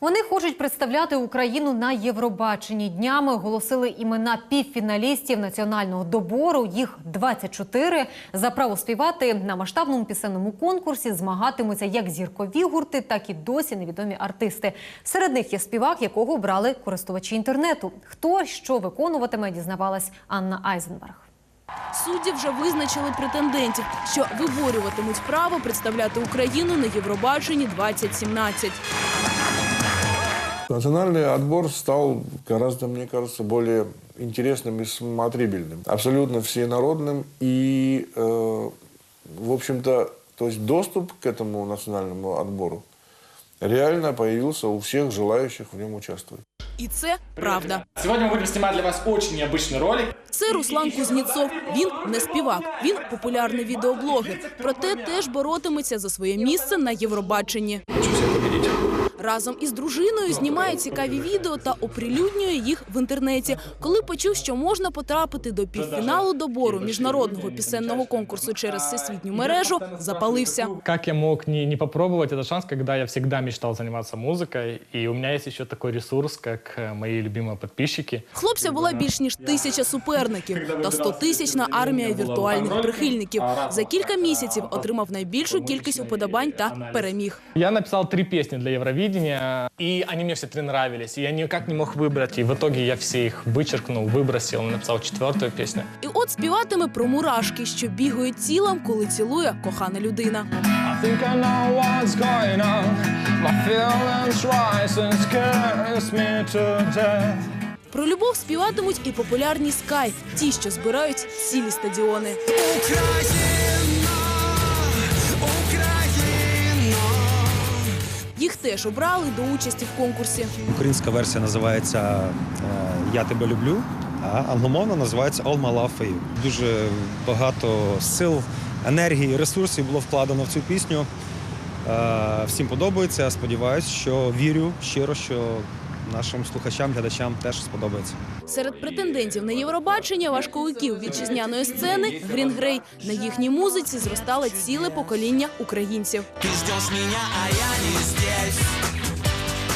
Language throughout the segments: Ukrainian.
Вони хочуть представляти Україну на Євробаченні. Днями оголосили імена півфіналістів національного добору. Їх 24. За право співати на масштабному пісенному конкурсі змагатимуться як зіркові гурти, так і досі невідомі артисти. Серед них є співак, якого обрали користувачі інтернету. Хто що виконуватиме, дізнавалась Анна Айзенберг. Судді вже визначили претендентів, що виборюватимуть право представляти Україну на Євробаченні 2017. Национальный отбор стал гораздо, мне кажется, более интересным и смотрибельным. Абсолютно всенародным. И, э, в общем-то, то есть доступ к этому национальному отбору реально появился у всех желающих в нем участвовать. І це правда. Сегодня мы будем снимать для вас очень необычный ролик. Це Руслан Кузнєцов. Він не співак, він популярний відеоблогер. Проте теж боротиметься за своє місце на Євробаченні. Разом із дружиною знімає цікаві відео та оприлюднює їх в інтернеті. Коли почув, що можна потрапити до півфіналу добору міжнародного пісенного конкурсу через всесвітню мережу, запалився. Как я мог не, не попробовать этот шанс, когда я всегда мечтал заниматься музыкой, и у меня есть еще такой ресурс, как э, мои любимые подписчики. Хлопця була більш ніж тисяча суперників та стотисячна армія віртуальних прихильників. За кілька місяців отримав найбільшу кількість уподобань та переміг. Я написал три песни для Евровидения, и они мне все три нравились, и я никак не мог выбрать, и в итоге я все их вычеркнул, выбросил, написал четвертую песню. І от співатиме про мурашки, що бігають тілом, коли цілує кохана людина. I think I know what's going on. My feelings rise and scares me to death. Про любов співатимуть і популярні скай, ті, що збирають цілі стадіони. Їх Теж обрали до участі в конкурсі. Українська версія називається е, Я тебе люблю, а англомовна називається All My Love For You. Дуже багато сил, енергії, ресурсів було вкладено в цю пісню. Е, Всім подобається. Сподіваюсь, що вірю щиро, що нашим слухачам, глядачам теж сподобається. Серед претендентів на Євробачення важковиків вітчизняної сцени Грін Грей. На їхній музиці зростало ціле покоління українців. Ты ждешь меня, а я не здесь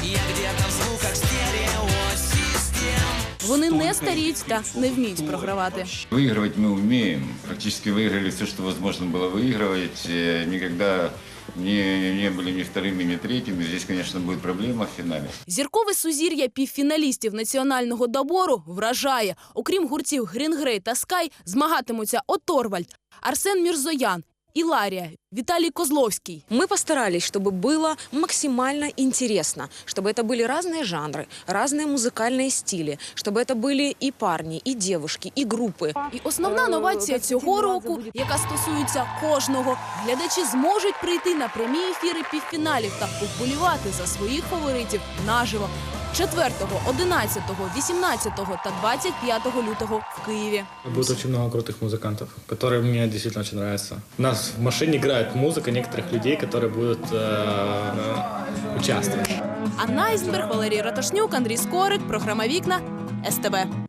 Я где-то в звуках стереосистем Вони не старіють та не вміють програвати. Выигрывать мы умеем. Практически выиграли все, что возможно было выигрывать. Э, Никогда не, не были ни вторыми, ни третьими. Здесь, конечно, будет проблема в финале. Зіркове сузір'я півфіналістів національного добору вражає. Окрім гуртів Грінгрей та Скай, змагатимуться Оторвальд, Арсен Мірзоян, Іларія, Віталій Козловський. Мы постарались, чтобы было максимально интересно, чтобы это были разные жанры, разные музыкальные стили, чтобы это были и парни, и девушки, и группы. І основна новація цього року, яка стосується кожного, глядачі зможуть прийти на прямі ефіри півфіналів та поболівати за своїх фаворитів наживо 4, 11, 18 та 25 лютого в Києві. Будет очень много крутых музыкантов, которые мне действительно очень нравятся. У нас в машине играет музыка некоторых людей, которые будут э, участвовать. Анна Айзенберг, Валерій Раташнюк, Андрій Скорик, програма Вікна СТБ.